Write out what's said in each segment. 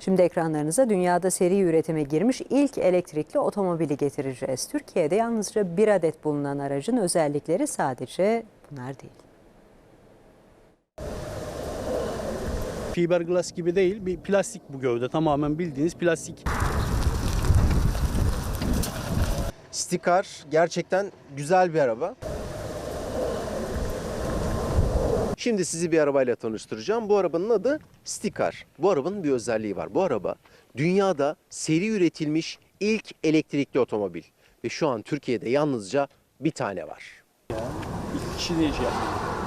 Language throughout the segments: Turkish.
Şimdi ekranlarınıza dünyada seri üretime girmiş ilk elektrikli otomobili getireceğiz. Türkiye'de yalnızca bir adet bulunan aracın özellikleri sadece bunlar değil. Fiberglass gibi değil bir plastik bu gövde tamamen bildiğiniz plastik. Stikar gerçekten güzel bir araba. Şimdi sizi bir arabayla tanıştıracağım. Bu arabanın adı Stikar. Bu arabanın bir özelliği var. Bu araba dünyada seri üretilmiş ilk elektrikli otomobil. Ve şu an Türkiye'de yalnızca bir tane var. İki kişi de iş yapıyor.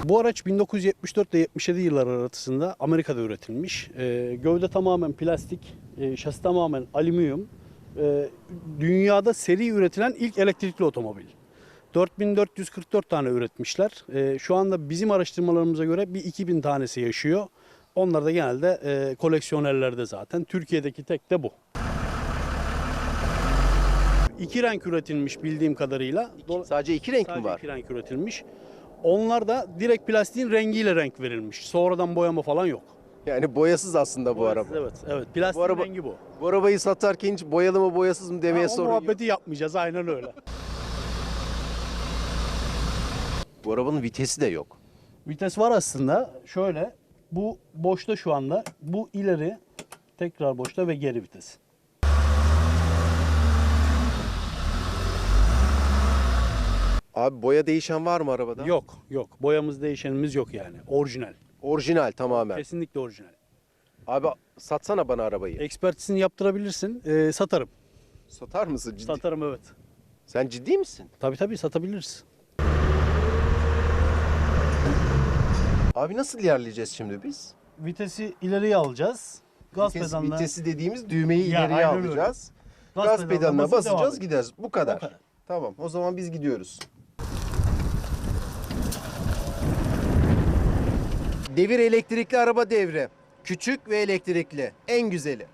Bu araç 1974 ile 77 yıllar arasında Amerika'da üretilmiş. Ee, gövde tamamen plastik, e, şasi tamamen alüminyum. Ee, dünyada seri üretilen ilk elektrikli otomobil. 4444 tane üretmişler. Ee, şu anda bizim araştırmalarımıza göre bir 2000 tanesi yaşıyor. Onlar da genelde e, koleksiyonerlerde zaten. Türkiye'deki tek de bu. İki renk üretilmiş bildiğim kadarıyla. Dola- Sadece iki renk mi Sadece var? iki renk üretilmiş. Onlar da direkt plastiğin rengiyle renk verilmiş. Sonradan boyama falan yok. Yani boyasız aslında bu araba. Evet, evet. Plastiğin araba- rengi bu. Bu arabayı satarken hiç boyalı mı boyasız mı demeye o sorun yok. muhabbeti yapmayacağız aynen öyle. Bu arabanın vitesi de yok. Vites var aslında. Şöyle bu boşta şu anda. Bu ileri tekrar boşta ve geri vites. Abi boya değişen var mı arabada? Yok, yok. Boyamız değişenimiz yok yani. Orijinal. Orijinal tamamen. Kesinlikle orijinal. Abi satsana bana arabayı. Ekspertizini yaptırabilirsin. Ee, satarım. Satar mısın ciddi? Satarım evet. Sen ciddi misin? Tabii tabii satabiliriz. Abi nasıl ilerleyeceğiz şimdi biz? Vitesi ileriye alacağız. Gaz Vites- pedalına Vitesi dediğimiz düğmeyi Ya, ileriye aynen öyle. alacağız. Gaz pedalına pedalına basıp devam basacağız edeceğiz. gideriz. Bu kadar. Kadar. Tamam o zaman biz gidiyoruz. Devir elektrikli araba devri. Küçük ve elektrikli. En güzeli.